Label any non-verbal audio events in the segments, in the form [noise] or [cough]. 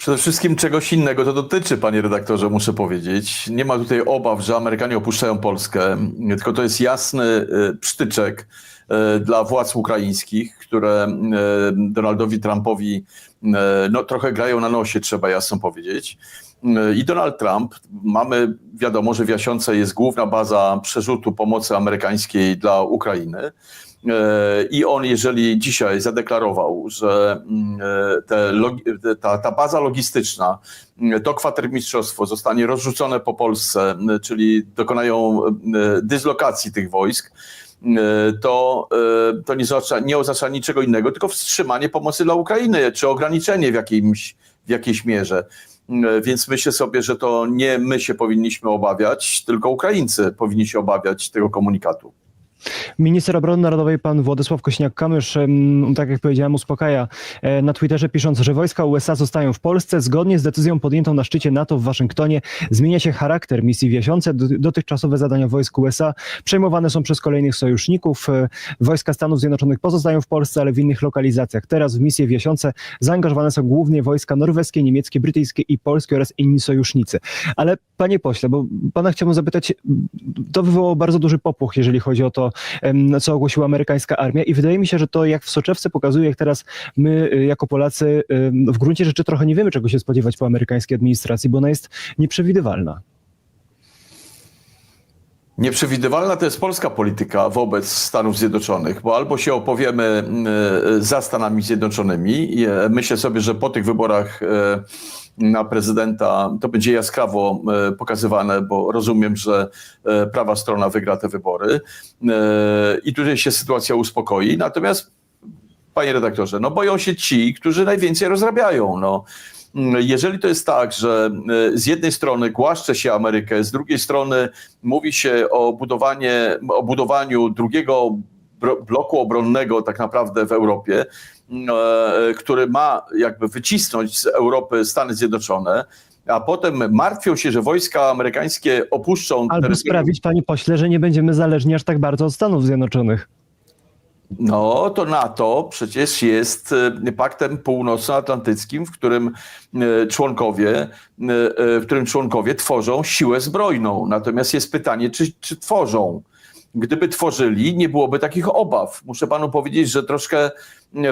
Przede wszystkim czegoś innego to dotyczy, panie redaktorze, muszę powiedzieć. Nie ma tutaj obaw, że Amerykanie opuszczają Polskę, tylko to jest jasny y, psztyczek y, dla władz ukraińskich, które y, Donaldowi Trumpowi no, trochę grają na nosie, trzeba jasno powiedzieć. I Donald Trump, mamy wiadomo, że w Jasiące jest główna baza przerzutu pomocy amerykańskiej dla Ukrainy. I on, jeżeli dzisiaj zadeklarował, że te, ta, ta baza logistyczna, to kwatermistrzostwo zostanie rozrzucone po Polsce, czyli dokonają dyslokacji tych wojsk, to, to nie, oznacza, nie oznacza niczego innego, tylko wstrzymanie pomocy dla Ukrainy, czy ograniczenie w, jakimś, w jakiejś mierze. Więc myślę sobie, że to nie my się powinniśmy obawiać, tylko Ukraińcy powinni się obawiać tego komunikatu. Minister Obrony Narodowej, pan Władysław Kośniak-Kamysz, tak jak powiedziałem, uspokaja e, na Twitterze, pisząc, że wojska USA zostają w Polsce. Zgodnie z decyzją podjętą na szczycie NATO w Waszyngtonie zmienia się charakter misji w Jasiące. Do- Dotychczasowe zadania wojsk USA przejmowane są przez kolejnych sojuszników. E, Wojska Stanów Zjednoczonych pozostają w Polsce, ale w innych lokalizacjach. Teraz w misję w Jasiące zaangażowane są głównie wojska norweskie, niemieckie, brytyjskie i polskie oraz inni sojusznicy. Ale panie pośle, bo pana chciałbym zapytać, to wywołało bardzo duży popłoch, jeżeli chodzi o to, em, co ogłosiła amerykańska armia i wydaje mi się, że to jak w soczewce pokazuje, jak teraz my y, jako Polacy w gruncie rzeczy trochę nie wiemy, czego się spodziewać po amerykańskiej administracji, bo ona jest nieprzewidywalna. Nieprzewidywalna to jest polska polityka wobec Stanów Zjednoczonych, bo albo się opowiemy y, za Stanami Zjednoczonymi. e, Myślę sobie, że po tych wyborach e, na prezydenta to będzie jaskrawo e, pokazywane, bo rozumiem, że e, prawa strona wygra te wybory E, i tutaj się sytuacja uspokoi. Natomiast panie redaktorze, no boją się ci, którzy najwięcej rozrabiają. No. Jeżeli to jest tak, że y, z jednej strony głaszcze się Amerykę, z drugiej strony mówi się o, budowanie, o budowaniu drugiego bloku obronnego tak naprawdę w Europie, e, który ma jakby wycisnąć z Europy Stany Zjednoczone, a potem martwią się, że wojska amerykańskie opuszczą Albo terytorium- sprawić, panie pośle, że nie będziemy zależni aż tak bardzo od Stanów Zjednoczonych. No, to NATO przecież jest e, paktem północnoatlantyckim, w którym e, członkowie, e, w którym członkowie tworzą siłę zbrojną. Natomiast jest pytanie, czy, czy tworzą. Gdyby tworzyli, nie byłoby takich obaw. Muszę panu powiedzieć, że troszkę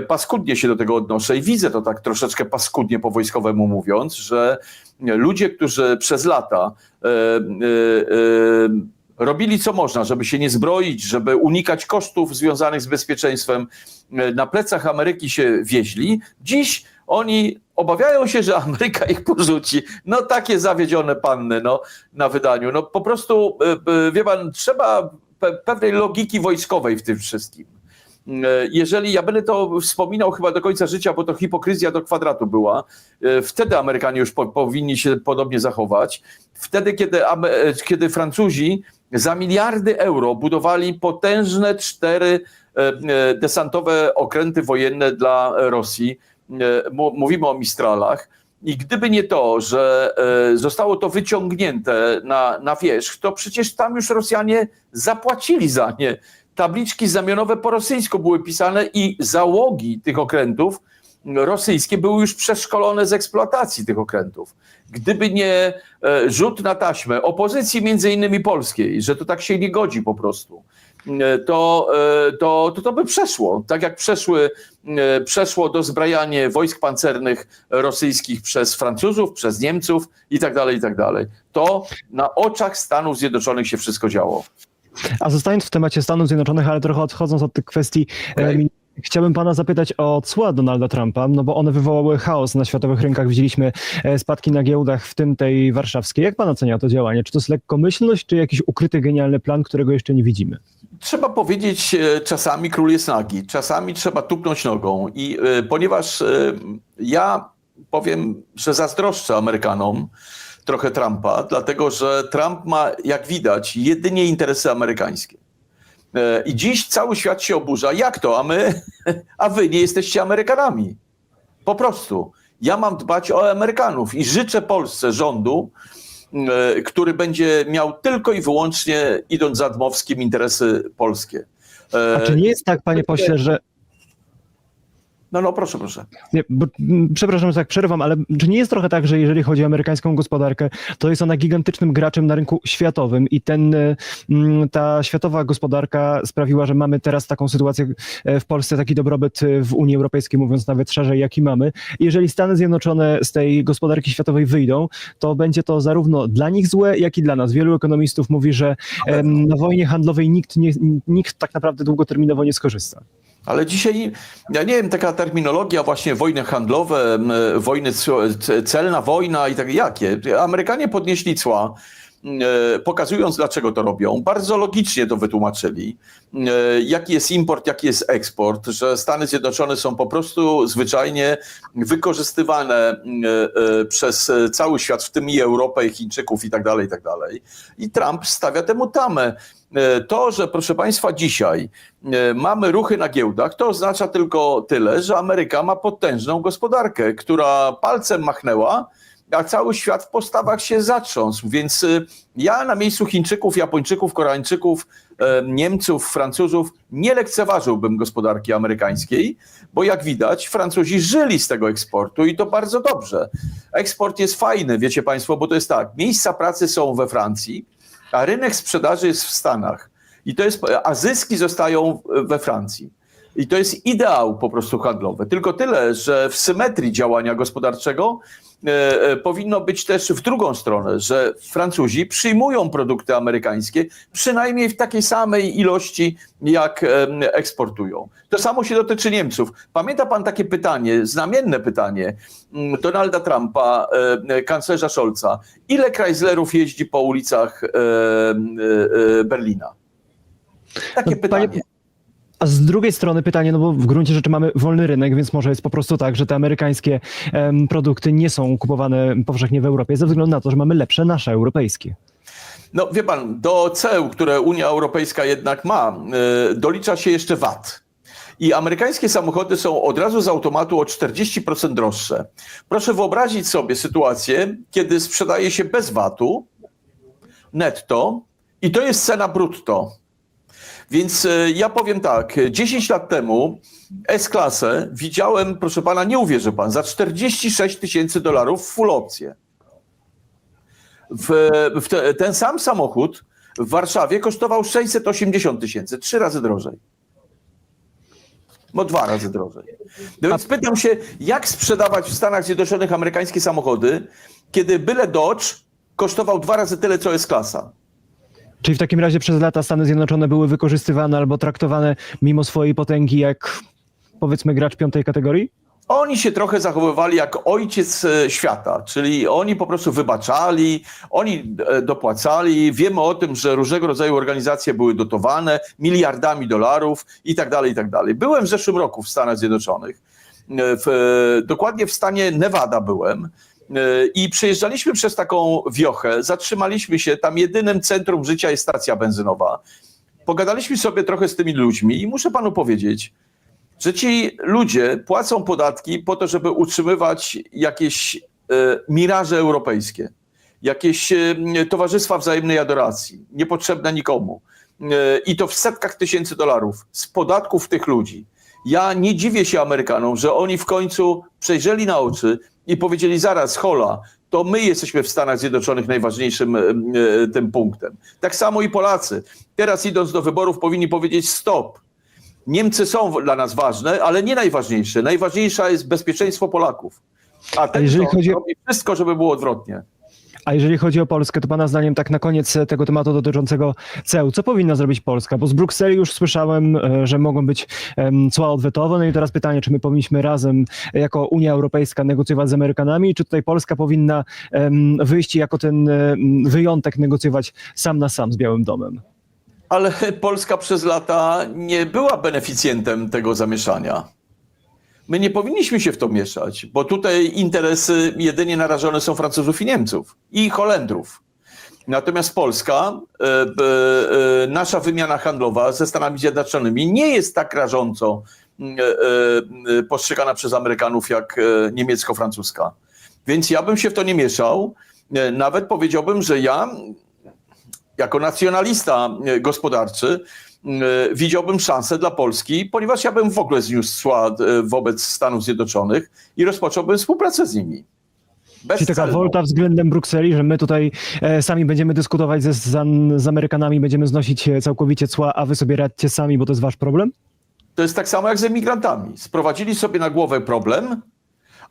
paskudnie się do tego odnoszę i widzę to tak troszeczkę paskudnie po wojskowemu mówiąc, że ludzie, którzy przez lata e, e, robili co można, żeby się nie zbroić, żeby unikać kosztów związanych z bezpieczeństwem. E, Na plecach Ameryki się wieźli. Dziś oni obawiają się, że Ameryka ich porzuci. No takie zawiedzione panny no, na wydaniu. No po prostu, e, e, wie pan, trzeba pe pewnej logiki wojskowej w tym wszystkim. Jeżeli ja będę to wspominał chyba do końca życia, bo to hipokryzja do kwadratu była, wtedy Amerykanie już po, powinni się podobnie zachować. Wtedy, kiedy, kiedy Francuzi za miliardy euro budowali potężne cztery e, e, desantowe okręty wojenne dla Rosji. E, Mówimy o Mistralach. I gdyby nie to, że zostało to wyciągnięte na, na wierzch, to przecież tam już Rosjanie zapłacili za nie. Tabliczki znamionowe po rosyjsku były pisane i załogi tych okrętów rosyjskie były już przeszkolone z eksploatacji tych okrętów. Gdyby nie e, rzut na taśmę opozycji między innymi polskiej, że to tak się nie godzi po prostu, e, to, e, to, to, to by przeszło. Tak jak przeszły, przeszło dozbrajanie wojsk pancernych rosyjskich przez Francuzów, przez Niemców i tak dalej, i tak dalej. To na oczach Stanów Zjednoczonych się wszystko działo. A zostając w temacie Stanów Zjednoczonych, ale trochę odchodząc od tych kwestii, okay. Chciałbym pana zapytać o cła Donalda Trumpa, no bo one wywołały chaos na światowych rynkach. Widzieliśmy e, spadki na giełdach, w tym tej warszawskiej. Jak pan ocenia to działanie? Czy to jest lekkomyślność, czy jakiś ukryty, genialny plan, którego jeszcze nie widzimy? Trzeba powiedzieć, e, czasami król jest nagi, czasami trzeba tupnąć nogą. I e, ponieważ ja powiem, że zazdroszczę Amerykanom trochę Trumpa, dlatego że Trump ma, jak widać, jedynie interesy amerykańskie. E, I dziś cały świat się oburza. Jak to? A my, [laughs] a wy nie jesteście Amerykanami. Po prostu. Ja mam dbać o Amerykanów i życzę Polsce rządu, e, który będzie miał tylko i wyłącznie, idąc za Dmowskim, interesy polskie. E, A czy nie jest tak, panie pośle, że No, no, proszę, proszę. Nie, bo, m, przepraszam, że tak przerwam, ale czy nie jest trochę tak, że jeżeli chodzi o amerykańską gospodarkę, to jest ona gigantycznym graczem na rynku światowym i ten, e, m, ta światowa gospodarka sprawiła, że mamy teraz taką sytuację e, w Polsce, taki dobrobyt e, w Unii Europejskiej, mówiąc nawet szerzej, jaki mamy. Jeżeli Stany Zjednoczone z tej gospodarki światowej wyjdą, to będzie to zarówno dla nich złe, jak i dla nas. Wielu ekonomistów mówi, że na wojnie handlowej nikt, nie, nikt tak naprawdę długoterminowo nie skorzysta. Ale dzisiaj, ja nie wiem, taka terminologia właśnie wojny handlowe, m, wojny, celna wojna i tak jakie. Amerykanie podnieśli cła, e, pokazując dlaczego to robią. Bardzo logicznie to wytłumaczyli. E, Jaki jest import, jaki jest eksport, że Stany Zjednoczone są po prostu zwyczajnie wykorzystywane e, e, przez cały świat, w tym i Europę, i Chińczyków i tak dalej, i tak dalej. I Trump stawia temu tamę. E, To, że proszę Państwa dzisiaj e, mamy ruchy na giełdach, to oznacza tylko tyle, że Ameryka ma potężną gospodarkę, która palcem machnęła, a cały świat w postawach się zatrząsł. Więc y, ja na miejscu Chińczyków, Japończyków, Koreańczyków, e, Niemców, Francuzów nie lekceważyłbym gospodarki amerykańskiej, bo jak widać, Francuzi żyli z tego eksportu i to bardzo dobrze. Eksport jest fajny, wiecie Państwo, bo to jest tak, miejsca pracy są we Francji, a rynek sprzedaży jest w Stanach. I to jest, a zyski zostają we Francji. I to jest ideał po prostu handlowy. Tylko tyle, że w symetrii działania gospodarczego powinno być też w drugą stronę, że Francuzi przyjmują produkty amerykańskie przynajmniej w takiej samej ilości, jak eksportują. To samo się dotyczy Niemców. Pamięta pan takie pytanie, znamienne pytanie mm, Donalda Trumpa, e, e, kanclerza Scholza. Ile Chryslerów jeździ po ulicach e, e, e, Berlina? Takie pytanie. A z drugiej strony pytanie, no bo w gruncie rzeczy mamy wolny rynek, więc może jest po prostu tak, że te amerykańskie produkty nie są kupowane powszechnie w Europie ze względu na to, że mamy lepsze nasze europejskie. No wie pan, do ceł, które Unia Europejska jednak ma, y, dolicza się jeszcze VAT. I amerykańskie samochody są od razu z automatu o 40% droższe. Proszę wyobrazić sobie sytuację, kiedy sprzedaje się bez VAT-u netto i to jest cena brutto. Więc y, ja powiem tak, 10 lat temu S-klasę widziałem, proszę pana, nie uwierzy pan, za 46 tysięcy dolarów full opcję w, w te, ten sam samochód w Warszawie kosztował 680 tysięcy, trzy razy drożej. No dwa razy drożej. No więc pytam się, jak sprzedawać w Stanach Zjednoczonych amerykańskie samochody, kiedy byle Dodge kosztował dwa razy tyle, co jest klasa. Czyli w takim razie przez lata Stany Zjednoczone były wykorzystywane albo traktowane mimo swojej potęgi jak powiedzmy gracz piątej kategorii? Oni się trochę zachowywali jak ojciec e, świata, czyli oni po prostu wybaczali, oni e, dopłacali. Wiemy o tym, że różnego rodzaju organizacje były dotowane miliardami dolarów i tak dalej, i tak dalej. Byłem w zeszłym roku w Stanach Zjednoczonych, e, w, dokładnie w stanie Nevada byłem. E, I przejeżdżaliśmy przez taką wiochę, zatrzymaliśmy się, tam jedynym centrum życia jest stacja benzynowa. Pogadaliśmy sobie trochę z tymi ludźmi i muszę panu powiedzieć, że ci ludzie płacą podatki po to, żeby utrzymywać jakieś e, miraże europejskie, jakieś e, towarzystwa wzajemnej adoracji, niepotrzebne nikomu. E, I to w setkach tysięcy dolarów z podatków tych ludzi. Ja nie dziwię się Amerykanom, że oni w końcu przejrzeli na oczy i powiedzieli zaraz, hola, to my jesteśmy w Stanach Zjednoczonych najważniejszym e, e, tym punktem. Tak samo i Polacy. Teraz idąc do wyborów powinni powiedzieć stop. Niemcy są dla nas ważne, ale nie najważniejsze. Najważniejsze jest bezpieczeństwo Polaków. A ten jeżeli rząd chodzi o- robi wszystko, żeby było odwrotnie. A jeżeli chodzi o Polskę, to Pana zdaniem tak na koniec e, tego tematu dotyczącego ceł, co powinna zrobić Polska? Bo z Brukseli już słyszałem, e, że mogą być cła odwetowe, no i teraz pytanie, czy my powinniśmy razem e, jako Unia Europejska negocjować z Amerykanami, czy tutaj Polska powinna wyjść jako ten wyjątek negocjować sam na sam z Białym Domem? Ale Polska przez lata nie była beneficjentem tego zamieszania. My nie powinniśmy się w to mieszać, bo tutaj interesy jedynie narażone są Francuzów i Niemców i Holendrów. Natomiast Polska, e, e, nasza wymiana handlowa ze Stanami Zjednoczonymi nie jest tak rażąco e, postrzegana przez Amerykanów jak niemiecko-francuska. Więc ja bym się w to nie mieszał. Nawet powiedziałbym, że ja jako nacjonalista gospodarczy widziałbym szansę dla Polski, ponieważ ja bym w ogóle zniósł cła e, wobec Stanów Zjednoczonych i rozpocząłbym współpracę z nimi. Czyli taka wolta względem Brukseli, że my tutaj e, sami będziemy dyskutować ze, z, z Amerykanami, będziemy znosić e, całkowicie cła, a wy sobie radźcie sami, bo to jest wasz problem? To jest tak samo jak z emigrantami. Sprowadzili sobie na głowę problem,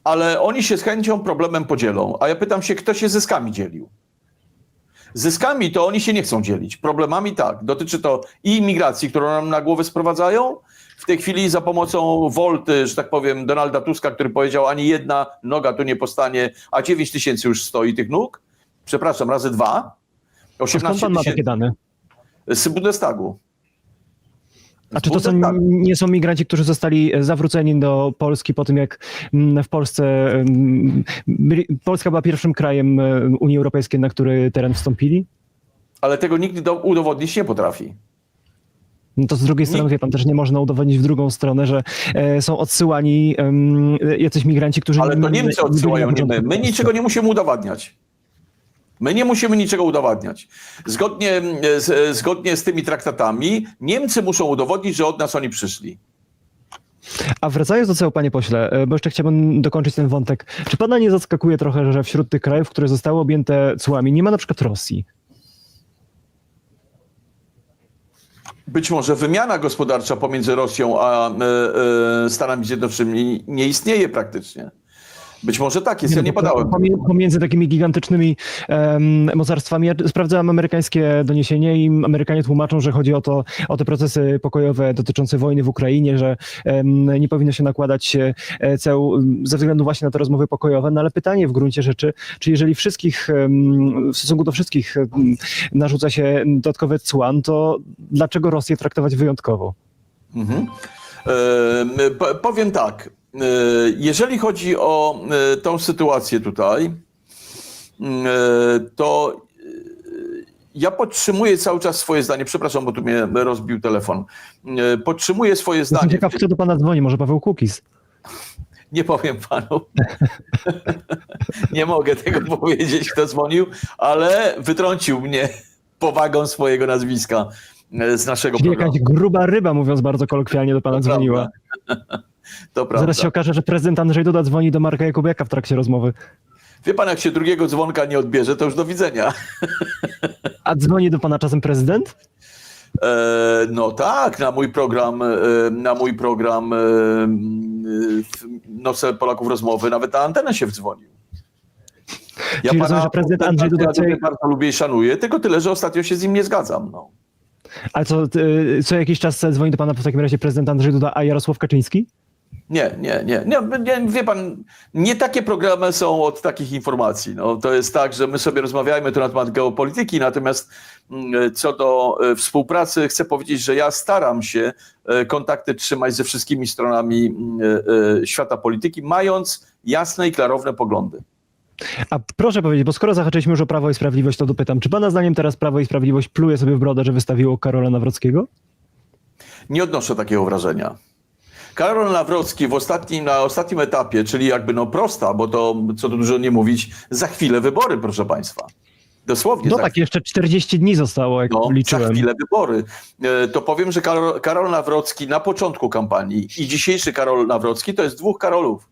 ale oni się z chęcią problemem podzielą. A ja pytam się, kto się zyskami dzielił? Zyskami to oni się nie chcą dzielić. Problemami tak. Dotyczy to i imigracji, którą nam na głowę sprowadzają. W tej chwili za pomocą wolty, że tak powiem, Donalda Tuska, który powiedział, ani jedna noga tu nie postanie, a 9 tysięcy już stoi tych nóg. Przepraszam, razy dwa. A skąd 18 pan ma takie dane? z Bundestagu. A czy to są, nie są migranci, którzy zostali e, zawróceni do Polski po tym, jak mm, w Polsce byli, Polska była pierwszym krajem e, Unii Europejskiej, na który teren wstąpili? Ale tego nikt do, udowodnić nie potrafi. No to z drugiej strony, wie pan, też nie można udowodnić w drugą stronę, że e, są odsyłani em, jacyś migranci, którzy... Ale to nie- Niemcy nie odsyłają, nie my. My niczego nie musimy udowadniać. My nie musimy niczego udowadniać. Zgodnie, e, z, zgodnie z tymi traktatami Niemcy muszą udowodnić, że od nas oni przyszli. A wracając do celu, panie pośle, e, bo jeszcze chciałbym dokończyć ten wątek. Czy pana nie zaskakuje trochę, że wśród tych krajów, które zostały objęte cłami, nie ma na przykład Rosji? Być może wymiana gospodarcza pomiędzy Rosją a e, e, Stanami Zjednoczonymi nie istnieje praktycznie. Być może tak jest, ja nie no, badałem. pomie- Pomiędzy takimi gigantycznymi em, mocarstwami. Ja sprawdzałem amerykańskie doniesienie i Amerykanie tłumaczą, że chodzi o to, o te procesy pokojowe dotyczące wojny w Ukrainie, że em, nie powinno się nakładać e, ceł ze względu właśnie na te rozmowy pokojowe. No ale pytanie w gruncie rzeczy, czy jeżeli wszystkich, em, w stosunku do wszystkich narzuca się dodatkowe cła, no to dlaczego Rosję traktować wyjątkowo? Mhm. E, po- powiem tak. E, jeżeli chodzi o e, tą sytuację tutaj, e, to ja podtrzymuję cały czas swoje zdanie. Przepraszam, bo tu mnie rozbił telefon. Podtrzymuję swoje Jestem zdanie. ciekaw, kto do pana dzwoni, może Paweł Kukiz. Nie powiem panu. Nie mogę tego [laughs] powiedzieć, kto dzwonił, ale wytrącił mnie powagą swojego nazwiska z naszego Czyli programu. jakaś gruba ryba, mówiąc bardzo kolokwialnie, do pana dzwoniła. [laughs] To prawda. Zaraz się okaże, że prezydent Andrzej Duda dzwoni do Marka Jakubiaka w trakcie rozmowy. Wie pan, jak się drugiego dzwonka nie odbierze, to już do widzenia. A dzwoni do pana czasem prezydent? E, no tak, na mój program, e, na mój program e, Noce Polaków rozmowy, nawet na antenę się wdzwonił. Ja Czyli rozumiem, że prezydent Andrzej Duda chce- bardzo lubię i szanuję, tylko tyle, że ostatnio się z nim nie zgadzam. No. Ale co, y, co jakiś czas dzwoni do pana w takim razie prezydent Andrzej Duda, a Jarosław Kaczyński? Nie, nie, nie, nie. Wie pan, nie takie programy są od takich informacji. No, to jest tak, że my sobie rozmawiajmy tu na temat geopolityki, natomiast mm, co do e, współpracy, chcę powiedzieć, że ja staram się e, kontakty trzymać ze wszystkimi stronami mm, e, świata polityki, mając jasne i klarowne poglądy. A proszę powiedzieć, bo skoro zahaczyliśmy już o Prawo i Sprawiedliwość, to dopytam, czy pana zdaniem teraz Prawo i Sprawiedliwość pluje sobie w brodę, że wystawiło Karola Nawrockiego? Nie odnoszę takiego wrażenia. Karol Nawrocki w ostatnim, na ostatnim etapie, czyli jakby no prosta, bo to, co tu dużo nie mówić, za chwilę wybory, proszę państwa. Dosłownie No za tak, jeszcze 40 dni zostało, jak no, za liczyłem. chwilę wybory. E, To powiem, że Karol, Karol Nawrocki na początku kampanii i dzisiejszy Karol Nawrocki to jest dwóch Karolów.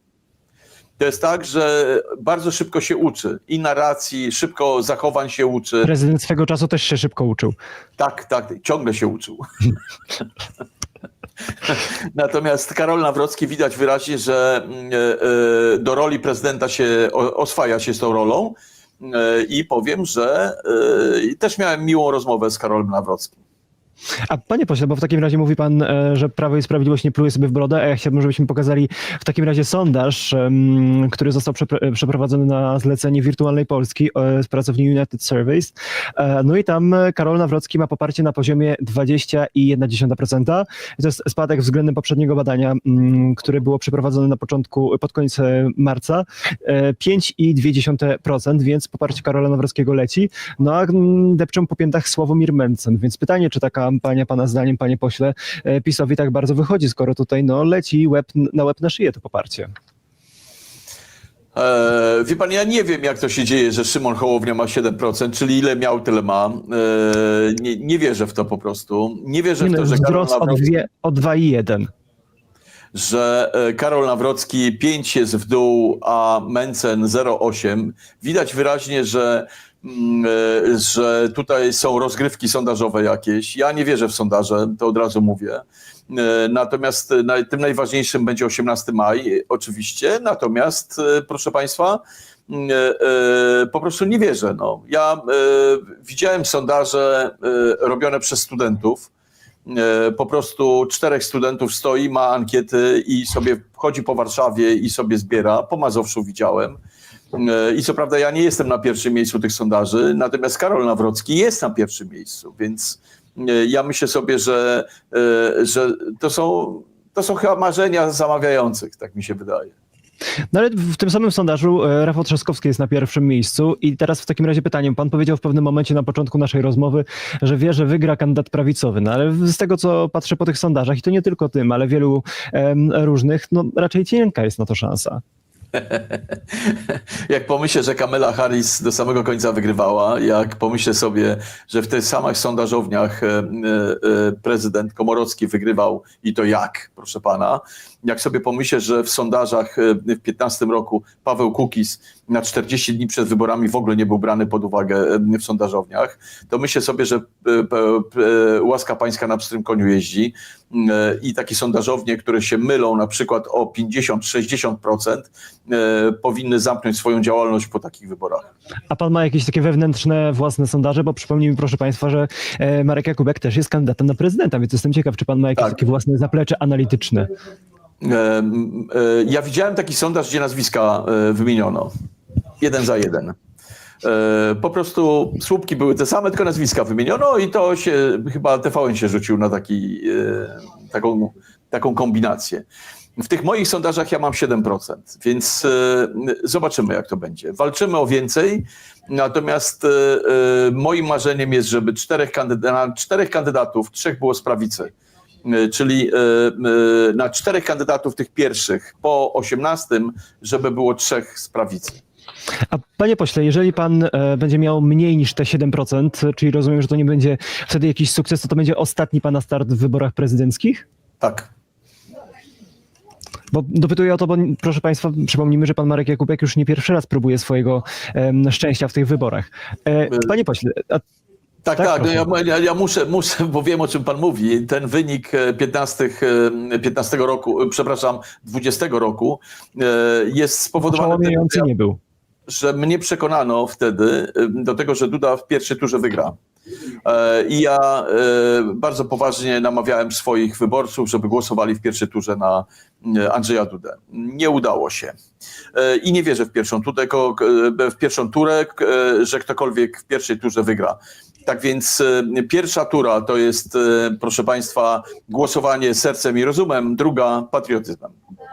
To jest tak, że bardzo szybko się uczy i narracji, szybko zachowań się uczy. Prezydent swego czasu też się szybko uczył. Tak, tak, ciągle się uczył. [laughs] [laughs] Natomiast Karol Nawrocki widać wyraźnie, że mm, e, e, do roli prezydenta się oswaja się z tą rolą E, i powiem, że też miałem miłą rozmowę z Karolem Nawrockim. A panie pośle, bo w takim razie mówi pan, e, że Prawo i Sprawiedliwość nie pluje sobie w brodę, a ja chciałbym, żebyśmy pokazali w takim razie sondaż, który został przepre- przeprowadzony na zlecenie Wirtualnej Polski e, z pracowni United Surveys. E, No i tam e, Karol Nawrocki ma poparcie na poziomie 20,1%. To jest spadek względem poprzedniego badania, które było przeprowadzone na początku, pod koniec e, marca. E, 5,2%, więc poparcie Karola Nawrockiego leci. No a depczą po piętach Sławomir Mencen, więc pytanie, czy ta kampania pana zdaniem, panie pośle, e, PiSowi tak bardzo wychodzi, skoro tutaj no, leci łeb, na łeb na szyję to poparcie. E, wie pan, ja nie wiem, jak to się dzieje, że Szymon Hołownia ma 7%, czyli ile miał, tyle ma. E, nie, nie wierzę w to po prostu. Nie wierzę Nie, w no, to, że Karol, wzrost o, Nawrocki, o 2,1. że e, Karol Nawrocki 5 jest w dół, a Mencen 0,8. Widać wyraźnie, że, e, że tutaj są rozgrywki sondażowe jakieś. Ja nie wierzę w sondaże, to od razu mówię. E, Natomiast naj- tym najważniejszym będzie 18 maj, oczywiście. Natomiast, proszę Państwa, mm, po prostu nie wierzę. No. Ja widziałem sondaże robione przez studentów. Po prostu czterech studentów stoi, ma ankiety i sobie chodzi po Warszawie i sobie zbiera. Po Mazowszu widziałem. E, I co prawda ja nie jestem na pierwszym miejscu tych sondaży, natomiast Karol Nawrocki jest na pierwszym miejscu, więc e, ja myślę sobie, że, e, że to, są, to są chyba marzenia zamawiających, tak mi się wydaje. No ale w tym samym sondażu Rafał Trzaskowski jest na pierwszym miejscu i teraz w takim razie pytanie. Pan powiedział w pewnym momencie na początku naszej rozmowy, że wie, że wygra kandydat prawicowy, no ale z tego, co patrzę po tych sondażach i to nie tylko tym, ale wielu em, różnych, no raczej cienka jest na to szansa. [laughs] Jak pomyślę, że Kamela Harris do samego końca wygrywała, jak pomyślę sobie, że w tych samych sondażowniach e, e, e, prezydent Komorowski wygrywał i to jak, proszę pana, jak sobie pomyślę, że w sondażach w 15 roku Paweł Kukiz na 40 dni przed wyborami w ogóle nie był brany pod uwagę w sondażowniach, to myślę sobie, że łaska pańska na pstrym koniu jeździ i takie sondażownie, które się mylą na przykład o 50-60%, e, powinny zamknąć swoją działalność po takich wyborach. A pan ma jakieś takie wewnętrzne, własne sondaże? Bo przypomnij mi, proszę państwa, że e, Marek Jakubek też jest kandydatem na prezydenta, więc jestem ciekaw, czy pan ma jakieś Tak. takie własne zaplecze analityczne. E, e, Ja widziałem taki sondaż, gdzie nazwiska e, wymieniono. Jeden za jeden. E, Po prostu słupki były te same, tylko nazwiska wymieniono i to się, chyba TVN się rzucił na taki, e, taką, taką kombinację. W tych moich sondażach ja mam 7%, więc e, zobaczymy, jak to będzie. Walczymy o więcej, natomiast e, e, moim marzeniem jest, żeby czterech, czterech kandydatów, trzech było z prawicy, czyli na czterech kandydatów tych pierwszych po 18, żeby było trzech z prawicy. A panie pośle, jeżeli pan będzie miał mniej niż te 7%, czyli rozumiem, że to nie będzie wtedy jakiś sukces, to to będzie ostatni pana start w wyborach prezydenckich? Tak. Bo dopytuję o to, bo proszę państwa, przypomnijmy, że pan Marek Jakubek już nie pierwszy raz próbuje swojego em, szczęścia w tych wyborach. E, panie pośle, a Tak, Tak, tak. no ja, ja, muszę, muszę, bo wiem o czym pan mówi. Ten wynik e, 15, e, 15 roku, e, przepraszam, 20 roku e, jest spowodowany tym, nie był. że mnie przekonano wtedy e, do tego, że Duda w pierwszej turze wygra. E, I ja e, bardzo poważnie namawiałem swoich wyborców, żeby głosowali w pierwszej turze na e, Andrzeja Dudę. Nie udało się. I nie wierzę w pierwszą, turę, w pierwszą turę, że ktokolwiek w pierwszej turze wygra. Tak więc pierwsza tura to jest, proszę Państwa, głosowanie sercem i rozumem, druga patriotyzmem.